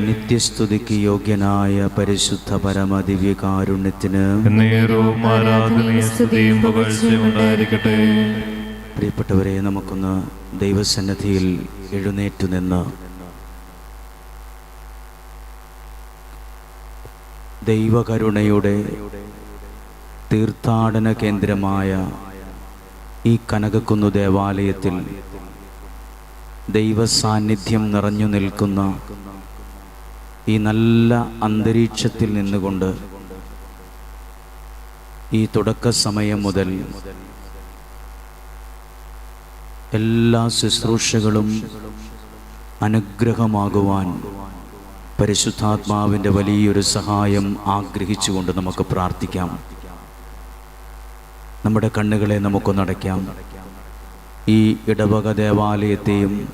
നിത്യസ്തുതിക്ക് യോഗ്യനായ പരിശുദ്ധ പരമദിവ്യകാരുണ്യത്തിന് നേരവും ആരാധനയും സ്തുതിയും പുകഴ്ചയും ഉണ്ടായിരിക്കട്ടെ. പ്രിയപ്പെട്ടവരെ നമുക്കൊന്ന് ദൈവസന്നദ്ധിയിൽ എഴുന്നേറ്റു നിന്ന് ദൈവകരുണയുടെ തീർത്ഥാടന കേന്ദ്രമായ ഈ കനകക്കുന്ന് ദേവാലയത്തിൽ ദൈവ സാന്നിധ്യം നിറഞ്ഞു നിൽക്കുന്ന ഈ നല്ല അന്തരീക്ഷത്തിൽ നിന്നുകൊണ്ട് ഈ തുടക്ക സമയം മുതൽ എല്ലാ ശുശ്രൂഷകളും അനുഗ്രഹമാകുവാൻ പരിശുദ്ധാത്മാവിന്റെ വലിയൊരു സഹായം ആഗ്രഹിച്ചുകൊണ്ട് നമുക്ക് പ്രാർത്ഥിക്കാം. നമ്മുടെ കണ്ണുകളെ നമുക്കൊന്നടയ്ക്കാം. ഈ ഇടവക ദേവാലയത്തെയും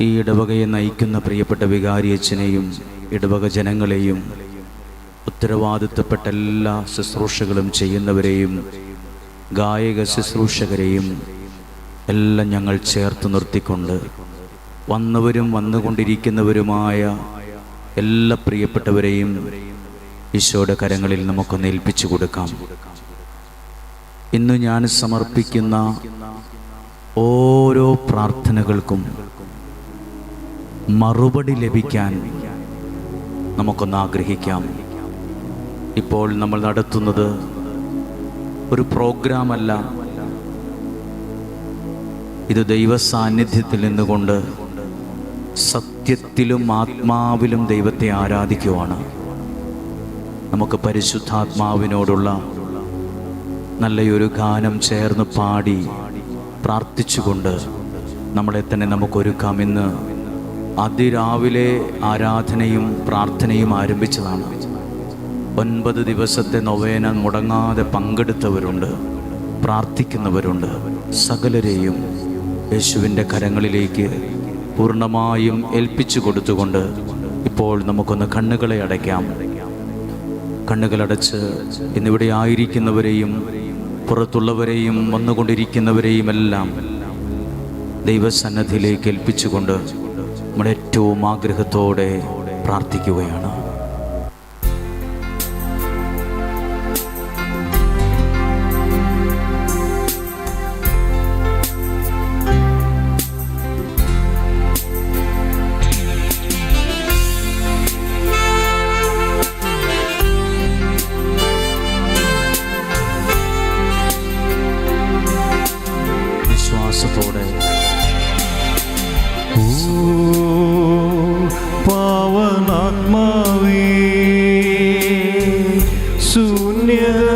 ഈ ഇടവകയെ നയിക്കുന്ന പ്രിയപ്പെട്ട വികാരിയച്ഛനെയും ഇടവക ജനങ്ങളെയും ഉത്തരവാദിത്തപ്പെട്ട എല്ലാ ശുശ്രൂഷകളും ചെയ്യുന്നവരെയും ഗായക ശുശ്രൂഷകരെയും എല്ലാം ഞങ്ങൾ ചേർത്ത് നിർത്തിക്കൊണ്ട് വന്നവരും വന്നുകൊണ്ടിരിക്കുന്നവരുമായ എല്ലാ പ്രിയപ്പെട്ടവരെയും ഈശോയുടെ കരങ്ങളിൽ നമുക്കൊന്ന് ഏൽപ്പിച്ചു കൊടുക്കാം. ഇന്ന് ഞാൻ സമർപ്പിക്കുന്ന ഓരോ പ്രാർത്ഥനകൾക്കും മറുപടി ലഭിക്കാൻ നമുക്കൊന്ന് ആഗ്രഹിക്കാം. ഇപ്പോൾ നമ്മൾ നടത്തുന്നത് ഒരു പ്രോഗ്രാമല്ല. ഇത് ദൈവ സാന്നിധ്യത്തിൽ നിന്നുകൊണ്ട് സത്യത്തിലും ആത്മാവിലും ദൈവത്തെ ആരാധിക്കുവാണ്. നമുക്ക് പരിശുദ്ധാത്മാവിനോടുള്ള നല്ലയൊരു ഗാനം ചേർന്ന് പാടി പ്രാർത്ഥിച്ചുകൊണ്ട് നമ്മളെ തന്നെ നമുക്കൊരുക്കാം. ഇന്ന് അതിരാവിലെ ആരാധനയും പ്രാർത്ഥനയും ആരംഭിച്ചതാണ്. ഒൻപത് ദിവസത്തെ നൊവേന മുടങ്ങാതെ പങ്കെടുത്തവരുണ്ട് പ്രാർത്ഥിക്കുന്നവരുണ്ട്. സകലരെയും യേശുവിന്റെ കരങ്ങളിലേക്ക് പൂർണമായും ഏൽപ്പിച്ചു കൊടുത്തുകൊണ്ട് ഇപ്പോൾ നമുക്കൊന്ന് കണ്ണുകളെ അടയ്ക്കാം. കണ്ണുകളടച്ച് ഇന്നിവിടെ ആയിരിക്കുന്നവരെയും പുറത്തുള്ളവരെയും വന്നുകൊണ്ടിരിക്കുന്നവരെയും എല്ലാം ദൈവസന്നദ്ധിയിലേക്ക് ഏൽപ്പിച്ചുകൊണ്ട് നമ്മൾ ഏറ്റവും ആഗ്രഹത്തോടെ പ്രാർത്ഥിക്കുകയാണ്. near the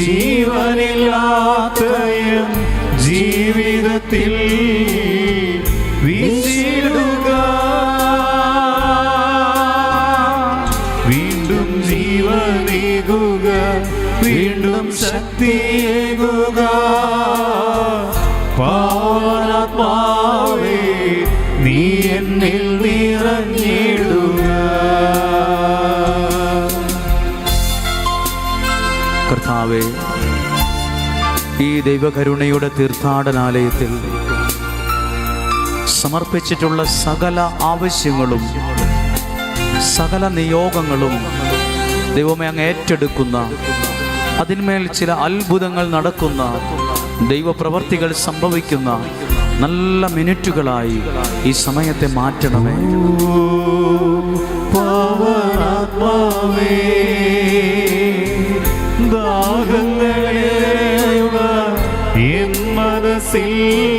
ജീവനില്ലാത്ത ജീവിതത്തിൽ ദൈവകരുണയുടെ തീർത്ഥാടനാലയത്തിൽ സമർപ്പിച്ചിട്ടുള്ള സകല ആവശ്യങ്ങളും സകല നിയോഗങ്ങളും ദൈവമേ അങ്ങ് ഏറ്റെടുക്കുന്ന അതിന്മേൽ ചില അത്ഭുതങ്ങൾ നടക്കുന്ന ദൈവപ്രവർത്തികൾ സംഭവിക്കുന്ന നല്ല മിനിറ്റുകളായി ഈ സമയത്തെ മാറ്റണമേ. പാവനാത്മാവേ สิ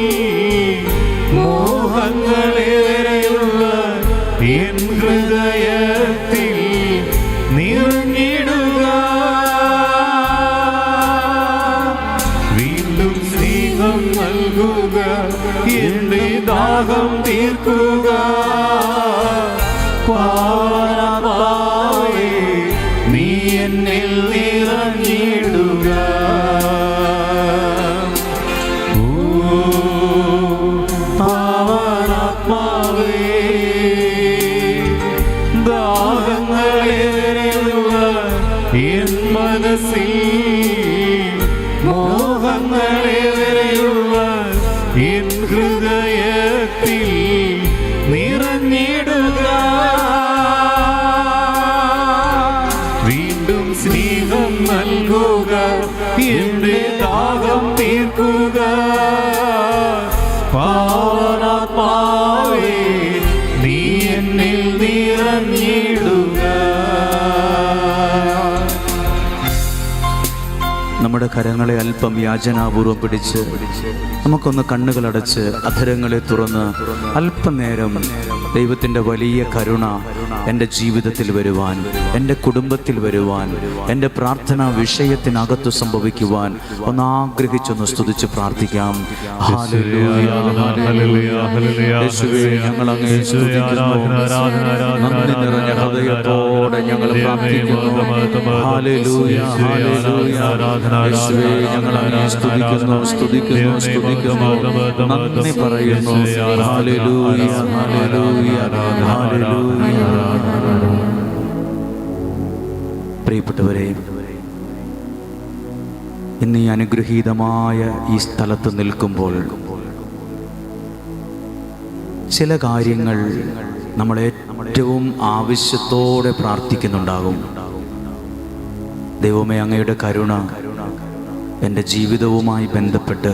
നമ്മുടെ കരങ്ങളെ അല്പം യാചനാപൂർവം പിടിച്ച് നമുക്കൊന്ന് കണ്ണുകളടച്ച് അധരങ്ങളെ തുറന്ന് അല്പനേരം ദൈവത്തിന്റെ വലിയ കരുണ എന്റെ ജീവിതത്തിൽ വരുവാൻ എന്റെ കുടുംബത്തിൽ വരുവാൻ എന്റെ പ്രാർത്ഥനാ വിഷയത്തിനകത്ത് സംഭവിക്കുവാൻ ഒന്ന് ആഗ്രഹിച്ചൊന്ന് സ്തുതിച്ച് പ്രാർത്ഥിക്കാം. ഞങ്ങൾ അങ്ങേ സ്തുതിക്കുന്നു. നന്ദി നിറഞ്ഞ ഹൃദയത്തോടെ ഞങ്ങൾ പ്രാർത്ഥിക്കുന്നു. യേശുവേ, ഞങ്ങൾ അങ്ങേ സ്തുതിക്കുന്നു സ്തുതിക്കുന്നു സ്തുതിക്കുന്നു നന്ദി പറയുന്നു. Hallelujah, hallelujah, hallelujah. പ്രിയപ്പെട്ടവരെ ഇന്ന് ഈ അനുഗ്രഹീതമായ ഈ സ്ഥലത്ത് നിൽക്കുമ്പോൾ ചില കാര്യങ്ങൾ നമ്മൾ ഏറ്റവും ആവശ്യത്തോടെ പ്രാർത്ഥിക്കുന്നുണ്ടാകും. ദൈവമേ അങ്ങയുടെ കരുണ എന്റെ ജീവിതവുമായി ബന്ധപ്പെട്ട്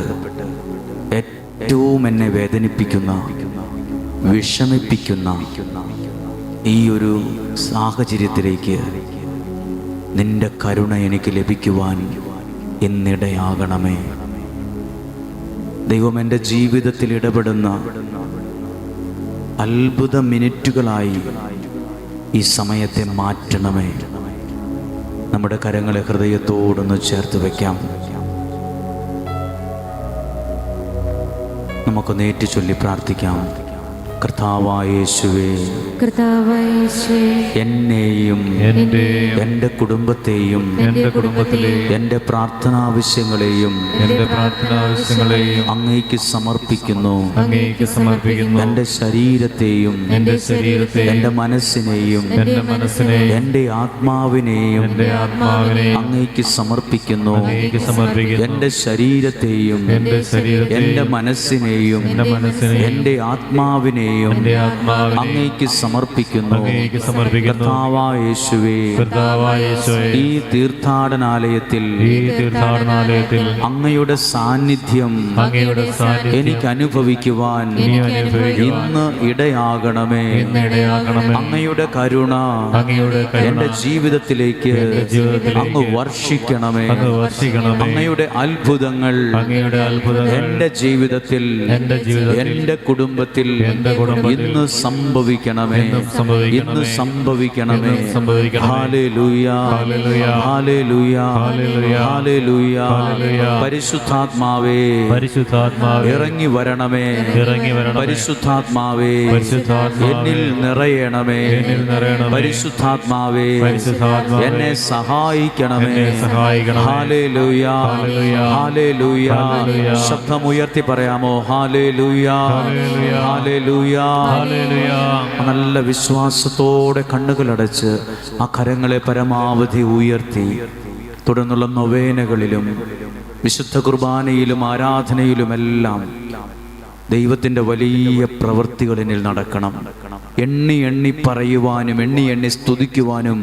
ഏറ്റവും എന്നെ വേദനിപ്പിക്കുന്ന വിഷമിപ്പിക്കുന്ന ഈ ഒരു സാഹചര്യത്തിലേക്ക് നിന്റെ കരുണ എനിക്ക് ലഭിക്കുവാൻ എന്നിടയാകണമേ ദൈവം എന്റെ ജീവിതത്തിൽ ഇടപെടുന്ന അത്ഭുത മിനിറ്റുകളായി ഈ സമയത്തെ മാറ്റണമേ. നമ്മുടെ കരങ്ങളെ ഹൃദയത്തോടൊന്ന് ചേർത്ത് വയ്ക്കാം. നമുക്കൊന്ന് ഏറ്റു ചൊല്ലി പ്രാർത്ഥിക്കാം. കർത്താവായ യേശുവേ കർത്താവയേ എന്നെയും എന്റെയും എന്റെ കുടുംബത്തെയും എന്റെ കുടുംബത്തിലെ എന്റെ പ്രാർത്ഥനാവശ്യങ്ങളെയും എന്റെ പ്രാർത്ഥനാവശ്യങ്ങളെയും അങ്ങേക്ക് സമർപ്പിക്കുന്നു. അങ്ങേക്ക് സമർപ്പിക്കുന്നു. എന്റെ ശരീരത്തെയും എന്റെ ശരീരത്തെ എന്റെ മനസ്സിനെയും എന്റെ മനസ്സിനെ എന്റെ ആത്മാവിനെയും എന്റെ ആത്മാവിനെ അങ്ങേക്ക് സമർപ്പിക്കുന്നു. അങ്ങേക്ക് സമർപ്പിക്കുന്നു. എന്റെ ശരീരത്തെയും എന്റെ ശരീരത്തെ എന്റെ മനസ്സിനെയും എന്റെ മനസ്സിനെ എന്റെ ആത്മാവിനെയും എന്റെ ആത്മാവിനെ അങ്ങേക്ക് സമർപ്പിക്കുന്നു. ഈ തീർത്ഥാടനാലയത്തിൽ ഈ തീർത്ഥാടനാലയത്തിൽ അങ്ങയുടെ സാന്നിധ്യം അങ്ങയുടെ സാന്നിധ്യം എനിക്ക് അനുഭവിക്കുവാൻ ഇനി അനുഭവിക്കുവാൻ ഇന്ന് ഇടയാകണമേ. അങ്ങയുടെ കരുണ അങ്ങയുടെ കരുണ എന്റെ ജീവിതത്തിലേക്ക് അങ്ങ് വർഷിക്കണമേ. അങ്ങ് വർഷിക്കണമേ. അങ്ങയുടെ അത്ഭുതങ്ങൾ അങ്ങയുടെ അത്ഭുതങ്ങൾ എന്റെ ജീവിതത്തിൽ കുടുംബത്തിൽ എന്റെ കുടുംബത്തിൽ ഇന്ന് സംഭവിക്കണമേ ഇന്ന് സംഭവിക്കണമേ. പരിശുദ്ധാത്മാവേ പരിശുദ്ധാത്മാവേ ഇറങ്ങി വരണമേ ഇറങ്ങി വരണമേ പരിശുദ്ധാത്മാവേ എന്നിൽ നിറയണമേ. പരിശുദ്ധാത്മാവേ എന്നെ സഹായിക്കണമേ. ശബ്ദമുയർത്തി പറയാമോ ഹാലേലൂയ ഹാലേലൂയ. Hallelujah hallelujah. നല്ല വിശ്വാസത്തോടെ കണ്ണുകളടച്ച് ആ കരങ്ങളെ പരമാവധി ഉയർത്തി. തുടർന്നുള്ള നൊവേനകളിലും വിശുദ്ധ കുർബാനയിലും ആരാധനയിലുമെല്ലാം ദൈവത്തിന്റെ വലിയ പ്രവൃത്തികൾ എന്നിൽ നടക്കണം. എണ്ണി എണ്ണി പറയുവാനും എണ്ണി എണ്ണി സ്തുതിക്കുവാനും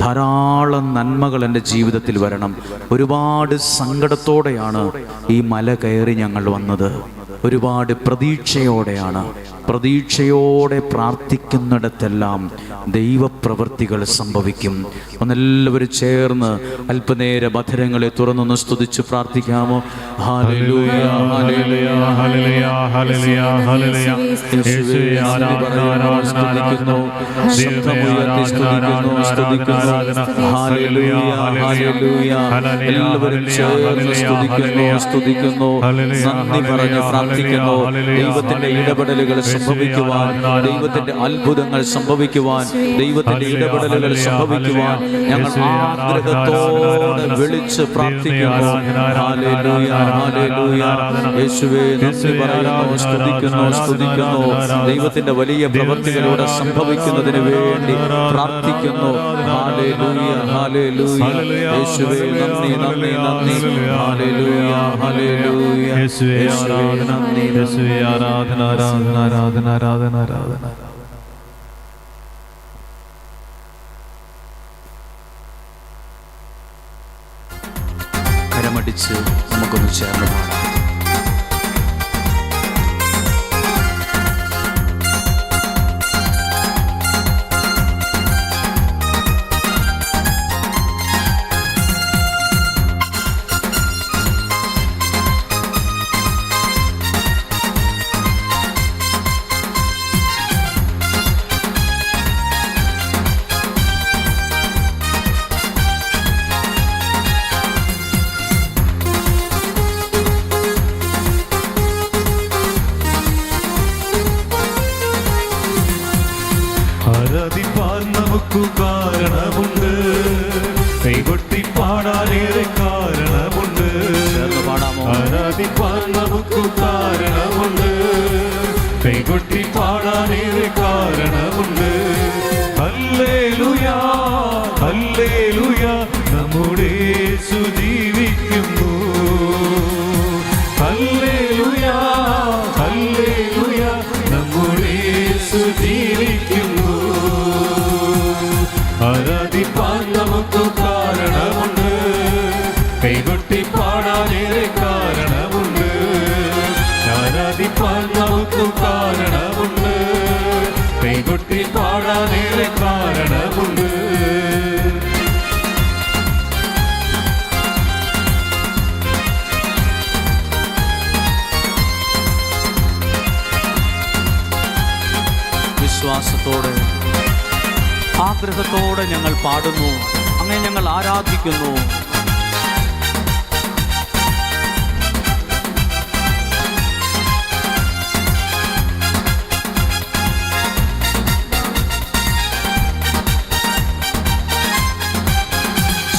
ധാരാളം നന്മകൾ എന്റെ ജീവിതത്തിൽ വരണം. ഒരുപാട് സങ്കടത്തോടെയാണ് ഈ മല കയറി ഞങ്ങൾ വന്നത്. ഒരുപാട് പ്രതീക്ഷയോടെയാണ്. പ്രതീക്ഷയോടെ പ്രാർത്ഥിക്കുന്നിടത്തെല്ലാം ദൈവപ്രവൃത്തികൾ സംഭവിക്കും. ഒന്നെല്ലാവരും ചേർന്ന് അല്പനേര മധുരങ്ങളെ തുറന്നൊന്ന് സ്തുതിച്ച് പ്രാർത്ഥിക്കാമോ. എല്ലാവരും ചേർന്ന് സ്തുതിക്കുന്നു സ്തുതിക്കുന്നു. നന്ദി പറഞ്ഞ് പ്രാർത്ഥിക്കുന്നു പ്രാർത്ഥിക്കുന്നു. ദൈവത്തിന്റെ. ഇടപെടലുകൾ സംഭവിക്കുവാൻ ദൈവത്തിന്റെ അത്ഭുതങ്ങൾ സംഭവിക്കുവാൻ ദൈവത്തിന്റെ ഇടപെടലുകൾ സംഭവിക്കുവാൻ ഞങ്ങൾ ആഗ്രഹത്തോടെ വിളിച്ച് പ്രാർത്ഥിക്കുന്നു. യേശുവേ നന്ദി യേശുവേ, പറയുന്നു. സ്തുതിക്കുന്നു സ്തുതിക്കുന്നു. ദൈവത്തിന്റെ വലിയ പ്രവർത്തികളിലൂടെ ആരാധന, സംഭവിക്കുന്നതിന് വേണ്ടി പ്രാർത്ഥിക്കുന്നു. യേശുവേ നന്ദി നന്ദി നന്ദി. യേശുവേ യേശുവേ ആരാധന ആരാധന ആരാധന ആരാധന ആരാധന ആരാധന. കരമടിച്ച് നമുക്കൊന്ന് ചേർന്ന് പാടാം. ആഗ്രഹത്തോടെ ഞങ്ങൾ പാടുന്നു. അങ്ങനെ ഞങ്ങൾ ആരാധിക്കുന്നു.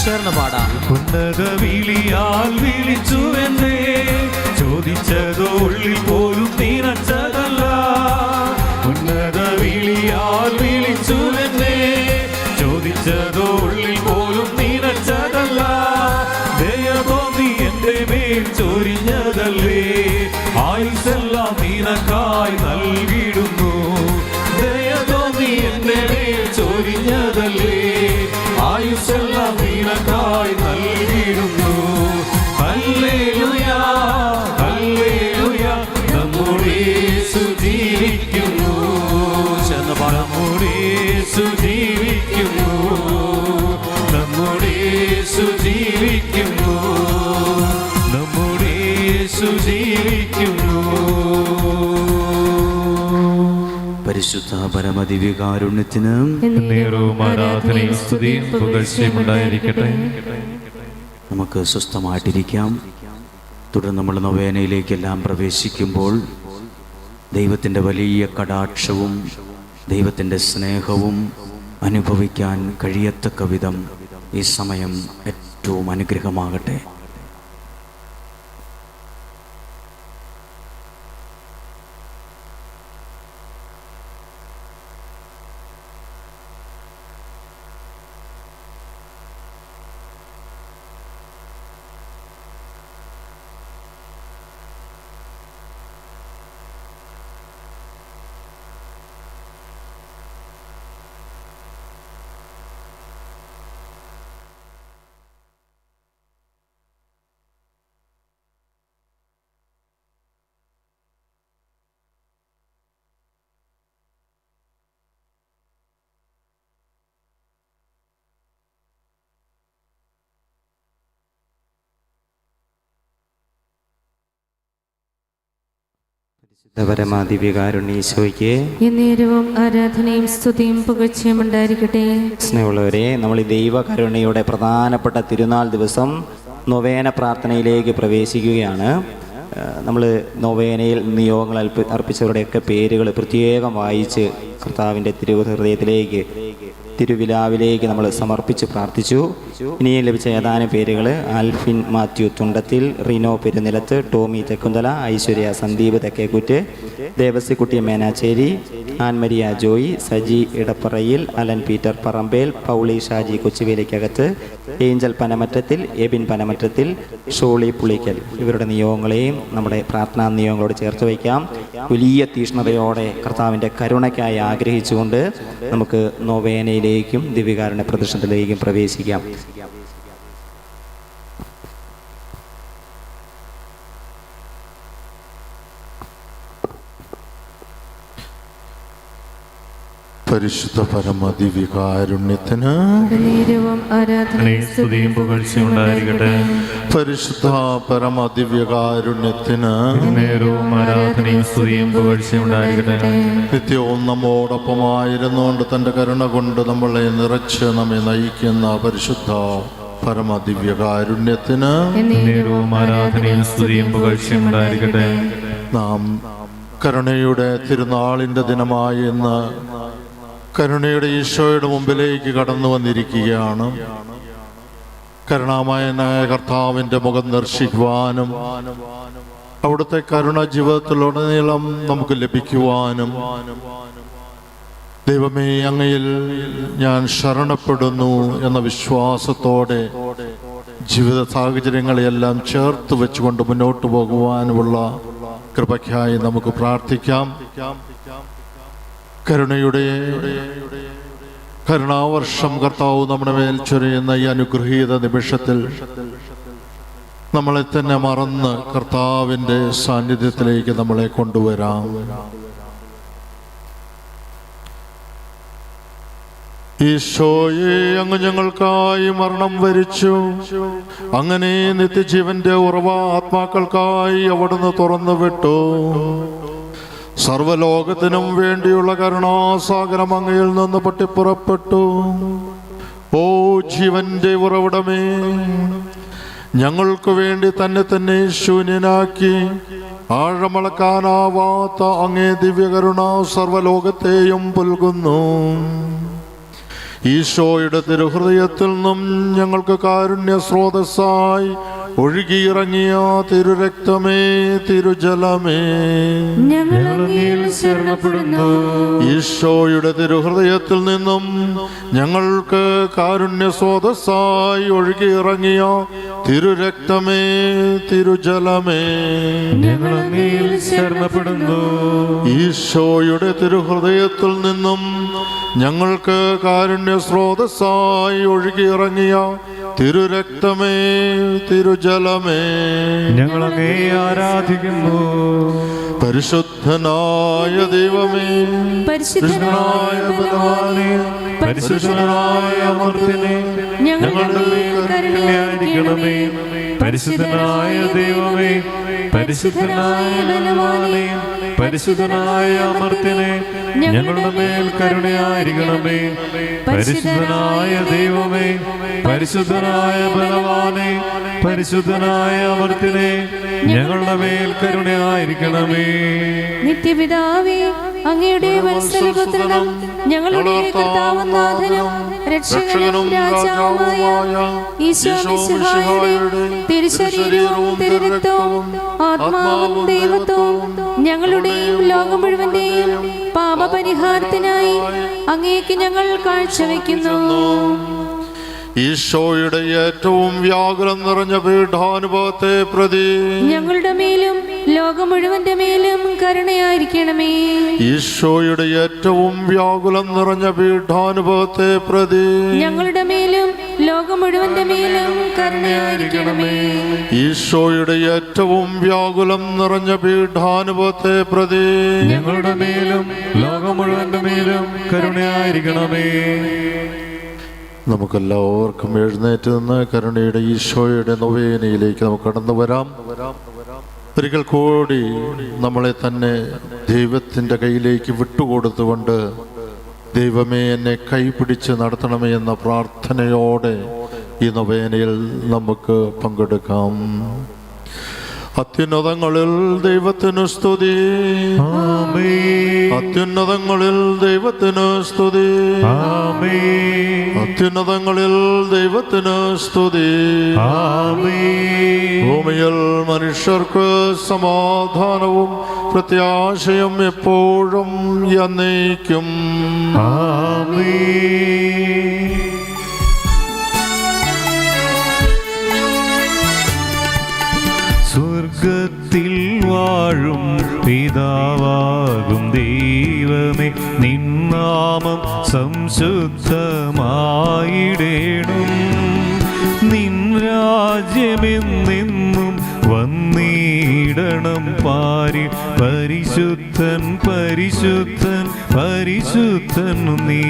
ചേർന്ന് വിളിച്ചു എന്നേ ചോദിച്ചതോ ഉള്ളിൽ പോലും തീരച്ചതല്ല ഉന്നത വിളിയാൽ വിളിച്ചു നീനക്കായി നൽകിയിടുന്നു. ദയ എന്റെ മേൽ ചൊരിഞ്ഞതല്ലേ? ആയുസെല്ലാം നിനക്കായി നൽകിയിടുന്നു. ഹല്ലേലൂയാ ഹല്ലേലൂയാ നമ്മുടെ ജീവിക്കുന്നു. യേശു പരിശുദ്ധ പരമദിവ്യകാരുണ്യത്തിന് ആരാധനയും സ്തുതിയും പുകഴ്ചയും ഉണ്ടായിരിക്കട്ടെ നമുക്ക് സ്വസ്ഥമായിട്ടിരിക്കാം. തുടർന്ന് നമ്മൾ നൊവേനയിലേക്കെല്ലാം പ്രവേശിക്കുമ്പോൾ ദൈവത്തിന്റെ വലിയ കടാക്ഷവും ദൈവത്തിന്റെ സ്നേഹവും അനുഭവിക്കാൻ കഴിയത്തക്ക വിധം ഈ സമയം ഏറ്റവും അനുഗ്രഹമാകട്ടെ. പരമാദിവ്യകാരുണ്യീശോയ്ക്ക് എന്നേരവും ആരാധനയും സ്തുതിയും പുകഴ്ചയും ഉണ്ടായിരിക്കട്ടെ. സ്നേഹമുള്ളവരെ നമ്മൾ ഈ ദൈവകരുണയുടെ പ്രധാനപ്പെട്ട തിരുനാൾ ദിവസം നൊവേന പ്രാർത്ഥനയിലേക്ക് പ്രവേശിക്കുകയാണ്. നമ്മൾ നൊവേനയിൽ നിയോഗങ്ങൾ അർപ്പിച്ചവരുടെയൊക്കെ പേരുകൾ പ്രത്യേകം വായിച്ച് കർത്താവിന്റെ തിരുഹൃദയത്തിലേക്ക് തിരുവിലാവിലേക്ക് നമ്മൾ സമർപ്പിച്ച് പ്രാർത്ഥിച്ചു. ഇനിയും ലഭിച്ച ഏതാനും പേരുകൾ Alphin Mathew Thundathil Rino Perunilath Tomy Thekkunthala Aishwarya Sandeep Thekkekkuttu Devasikutty Menachery Annmaria Joy Saji Edapparayil Alan Peter Parambel Pauly Shaji Kochuvelikkakathu Angel Panamattathil Ebin Panamattathil Sholy Pulickal. ഇവരുടെ നിയോഗങ്ങളെയും നമ്മുടെ പ്രാർത്ഥനാ നിയോഗങ്ങളോട് ചേർത്ത് വയ്ക്കാം. വലിയ തീഷ്ണതയോടെ കർത്താവിന്റെ കരുണയ്ക്കായി ആഗ്രഹിച്ചുകൊണ്ട് നമുക്ക് നൊവേനയിലേക്കും ദിവ്യകാരുണ്യ പ്രദർശനത്തിലേക്കും പ്രവേശിക്കാം. പരിശുദ്ധ പരമദിവികാരുണ്യത്തിന് നേരവും ആരാധനയും സ്തുതിയും പുകഴ്ചയും പരിശുദ്ധ പരമദിവ്യകാരുണ്യത്തിന് നേരവും ആരാധനയും സ്തുതിയും നിത്യവും നമ്മോടൊപ്പമായിരുന്നുകൊണ്ട് തന്റെ കരുണ കൊണ്ട് നമ്മളെ നിറച്ച് നമ്മെ നയിക്കുന്ന പരിശുദ്ധ പരമദിവ്യകാരുണ്യത്തിന് നേരവും ആരാധനയും സ്തുതിയും നാം കരുണയുടെ തിരുനാളിന്റെ ദിനമായി ഇന്ന് കരുണയുടെ ഈശോയുടെ മുമ്പിലേക്ക് കടന്നു വന്നിരിക്കുകയാണ്. കരുണാമയനായ കർത്താവിന്റെ മുഖം ദർശിക്കുവാനും അവിടുത്തെ കരുണ ജീവിതത്തിലുടനീളം നമുക്ക് ലഭിക്കുവാനും. ദൈവമേ അങ്ങയിൽ ഞാൻ ശരണപ്പെടുന്നു എന്ന വിശ്വാസത്തോടെ ജീവിത സാഹചര്യങ്ങളെയെല്ലാം ചേർത്ത് വെച്ചുകൊണ്ട് മുന്നോട്ട് പോകുവാനുമുള്ള കൃപയ്ക്കായി നമുക്ക് പ്രാർത്ഥിക്കാം. കരുണയുടെ കരുണാവർഷം കർത്താവ് നമ്മുടെ മേൽ ചൊരിയുന്ന ഈ അനുഗ്രഹീത നിമിഷത്തിൽ നമ്മളെ തന്നെ മറന്ന് കർത്താവിന്റെ സാന്നിധ്യത്തിലേക്ക് നമ്മളെ കൊണ്ടുവരാം. ഈശോയെ അങ്ങ് ഞങ്ങൾക്കായി മരണം വരിച്ചു. അങ്ങനെ നിത്യജീവന്റെ ഉറവ ആത്മാക്കൾക്കായി അവിടുന്ന് തുറന്നു വിട്ടു. സർവലോകത്തിനും വേണ്ടിയുള്ള കരുണാസാഗരം അങ്ങയിൽ നിന്ന് പൊട്ടിപ്പുറപ്പെട്ടു. ഓ ജീവന്റെ ഉറവിടമേ ഞങ്ങൾക്ക് വേണ്ടി തന്നെ തന്നെ ശൂന്യനാക്കി ആഴമളക്കാനാവാത്ത അങ്ങേ ദിവ്യകരുണ സർവലോകത്തെയും പുൽകുന്നു. ഈശോയുടെ തിരുഹൃദയത്തിൽ നിന്നും ഞങ്ങൾക്ക് കാരുണ്യ സ്രോതസ്സായി ഒഴുകിയിറങ്ങിയ തിരുരക്തമേ തിരുജലമേ. ശരണപ്പെടുന്നു? ഈശോയുടെ തിരുഹൃദയത്തിൽ നിന്നും ഞങ്ങൾക്ക് കാരുണ്യ സ്രോതസ്സായി ഒഴുകിയിറങ്ങിയ തിരുരക്തമേ തിരുജലമേ. ശരണപ്പെടുന്നു? ഈശോയുടെ തിരുഹൃദയത്തിൽ നിന്നും ഞങ്ങൾക്ക് കാരുണ്യ സ്രോതസ്സായി ഒഴുകിയിറങ്ങിയ തിരുരക്തമേ തിരുജലമേ ഞങ്ങൾ അങ്ങേ ആരാധിക്കുന്നു. പരിശുദ്ധനായ ദൈവമേ. പരിശുദ്ധനായ ഭഗവാനെ പരിശുദ്ധനായ അമർത്തിനെ ഞങ്ങളുടെ കരുണയായിരിക്കണമേ. പരിശുദ്ധനായ ദൈവമേ പരിശുദ്ധനായ ബലവാനെ പരിശുദ്ധനായ അമർത്തിനെ ഞങ്ങളുടെ മേൽ കരുണയായിരിക്കണമേ പരിശുദ്ധനായ ദൈവമേ പരിശുദ്ധനായ ബലവാനെ പരിശുദ്ധനായ അമർത്തിനെ ഞങ്ങളുടെ മേൽ കരുണയായിരിക്കണമേ നിത്യപിതാവേ അങ്ങയുടെ വത്സരപുത്രനും ഞങ്ങളുടെ രക്ഷകനും രാജാവുമായ ഈശോ മിശിഹായുടെ തിരുശരീരവും തിരുരക്തവും ആത്മാവും ദൈവത്വവും ഞങ്ങളുടെയും ലോകം മുഴുവന്റെയും പാപപരിഹാരത്തിനായി അങ്ങേക്ക് ഞങ്ങൾ കാഴ്ചവെക്കുന്നു. ഈശോയുടെ ഏറ്റവും വ്യാകുലം നിറഞ്ഞ പീഠാനുഭവത്തെ പ്രതി ഞങ്ങളുടെ മേലും ലോകം മുഴുവന്റെ മേലും കരുണയായിരിക്കണമേ. ഈശോയുടെ ഏറ്റവും വ്യാകുലം നിറഞ്ഞ പീഠാനുഭവത്തെ പ്രതി ഞങ്ങളുടെ മേലും മുഴുവന്റെ മേലും കരുണയായിരിക്കണമേ. ഈശോയുടെ ഏറ്റവും വ്യാകുലം നിറഞ്ഞ പീഠാനുഭവത്തെ പ്രതി ഞങ്ങളുടെ മേലും ലോകം മുഴുവന്റെ മേലും കരുണയായിരിക്കണമേ. നമുക്കെല്ലാവർക്കും എഴുന്നേറ്റ് നിന്ന് കരുണയുടെ ഈശോയുടെ നൊവേനയിലേക്ക് നമുക്ക് കടന്നു വരാം. ഒരിക്കൽ കൂടി നമ്മളെ തന്നെ ദൈവത്തിന്റെ കയ്യിലേക്ക് വിട്ടുകൊടുത്തുകൊണ്ട് ദൈവമേ എന്നെ കൈപിടിച്ച് നടത്തണമേ എന്ന പ്രാർത്ഥനയോടെ ഈ നൊവേനയിൽ നമുക്ക് പങ്കെടുക്കാം. അത്യുന്നതങ്ങളിൽ ദൈവത്തിനു സ്തുതി. അത്യുന്നതങ്ങളിൽ ദൈവത്തിനു സ്തുതി. അത്യുന്നതങ്ങളിൽ ദൈവത്തിനു സ്തുതി. ഭൂമിയിൽ മനുഷ്യർക്ക് സമാധാനവും പ്രത്യാശയും എപ്പോഴും എന്നേക്കും. വാഴും പിതാവാകും ദൈവമേ. നിന്നാമം സംശുദ്ധമായിടേണം. നിൻ രാജ്യമെന്നെന്നും വന്നിടണം പാരി. പരിശുദ്ധൻ പരിശുദ്ധൻ പരിശുദ്ധൻ നീ.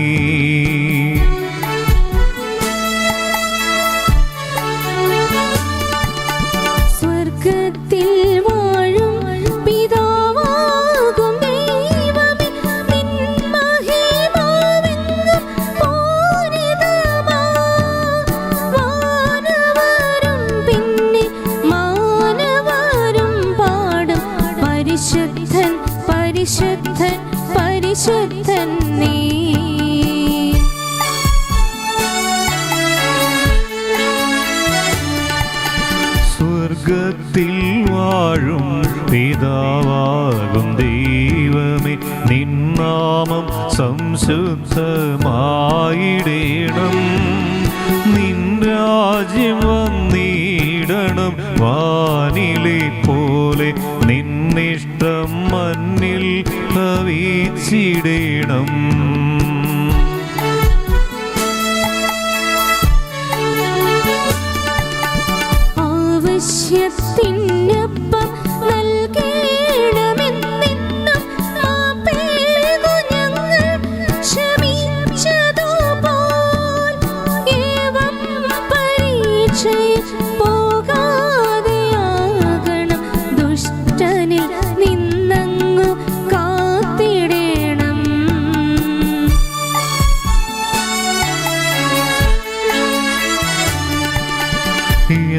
സംശുദ്ധമായിടേണം നിൻ രാജ്യം വന്നിടണം. വാനിലെ പോലെ നിന്നിഷ്ടം മണ്ണിൽ ഭവിച്ചിടണം പരീക്ഷയിൽ പോകാതെയാകണം ദുഷ്ടനിൽ നിന്നങ്ങു കാത്തിടേണം.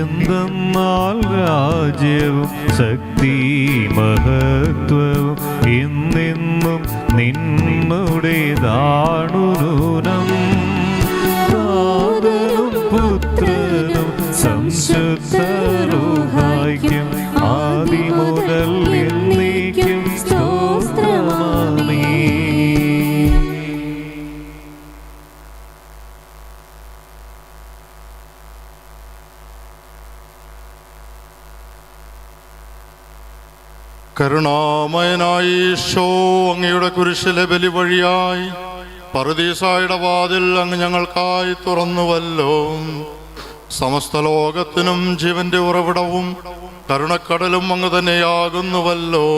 എന്തെന്നാൽ രാജ്യവും ശക്തി മഹത്വവും എന്നെന്നും നിന്നുടേതാണു കരുണാമയനായ ഈശോ അങ്ങയുടെ കുരിശിലെ ബലി വഴിയായി പറുദീസായുടെ വാതിൽ അങ്ങ് ഞങ്ങൾക്കായി തുറന്നുവല്ലോ. സമസ്ത ലോകത്തിനും ജീവന്റെ ഉറവിടവും കരുണക്കടലും അങ്ങ് തന്നെയാകുന്നുവല്ലോ.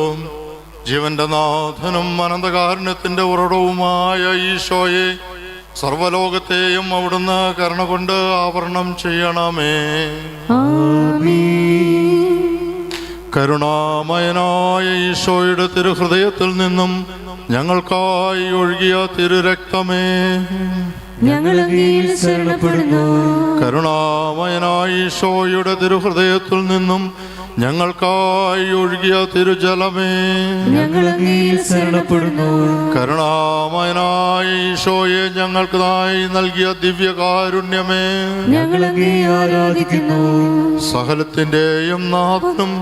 ജീവന്റെ നാഥനും അനന്തകാരുണ്യത്തിന്റെ ഉറവിടവുമായ ഈശോയെ സർവലോകത്തെയും അവിടുന്ന് കരുണ കൊണ്ട് ആവരണം ചെയ്യണമേ. കരുണാമയനായ ഈശോയുടെ തിരുഹൃദയത്തിൽ നിന്നും ഞങ്ങൾക്കായി ഒഴുകിയ തിരുരക്തമേ. കരുണാമയനായ ഈശോയുടെ തിരുഹൃദയത്തിൽ നിന്നും ഞങ്ങൾക്കായി ഒഴുകിയ തിരുജലമേ. കരുണാമയനായ ഈശോയെ ഞങ്ങൾക്കായി നൽകിയ ദിവ്യകാരുണ്യമേ. കാരുണ്യമേ സകലത്തിന്റെയും നാഥനും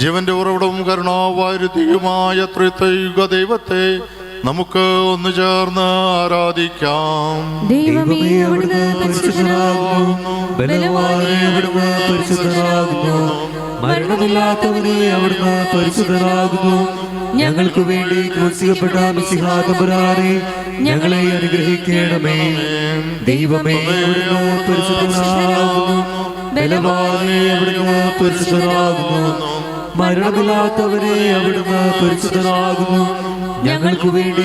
ജീവന്റെ ഉറവിടവും കരുണാവാരുതിയുമായ ത്രിത്വയുഗ ദൈവത്തെ നമുക്ക് ഒന്ന് ചേർന്ന് ആരാധിക്കാം. ദൈവമേ അവിടുന്ന് പരിശുദ്ധനാകുന്നു. ബലവാനെ അവിടുന്ന് പരിശുദ്ധനാകുന്നു. മരണമില്ലാത്തവനെ അവിടുന്ന് പരിശുദ്ധനാകുന്നു. ഞങ്ങൾക്ക് വേണ്ടി ക്രൂശിക്കപ്പെട്ട മിശിഹാതമ്പുരാനെ ഞങ്ങളെ അനുഗ്രഹിക്കണമേ. ദൈവമേ അവിടുന്ന് പരിശുദ്ധനാകുന്നു. ബലവാനെ അവിടുന്ന് പരിശുദ്ധനാകുന്നു. മരണമില്ലാത്തവനെ അവിടുന്ന് പരിശുദ്ധനാകുന്നു ഞങ്ങൾക്ക് വേണ്ടി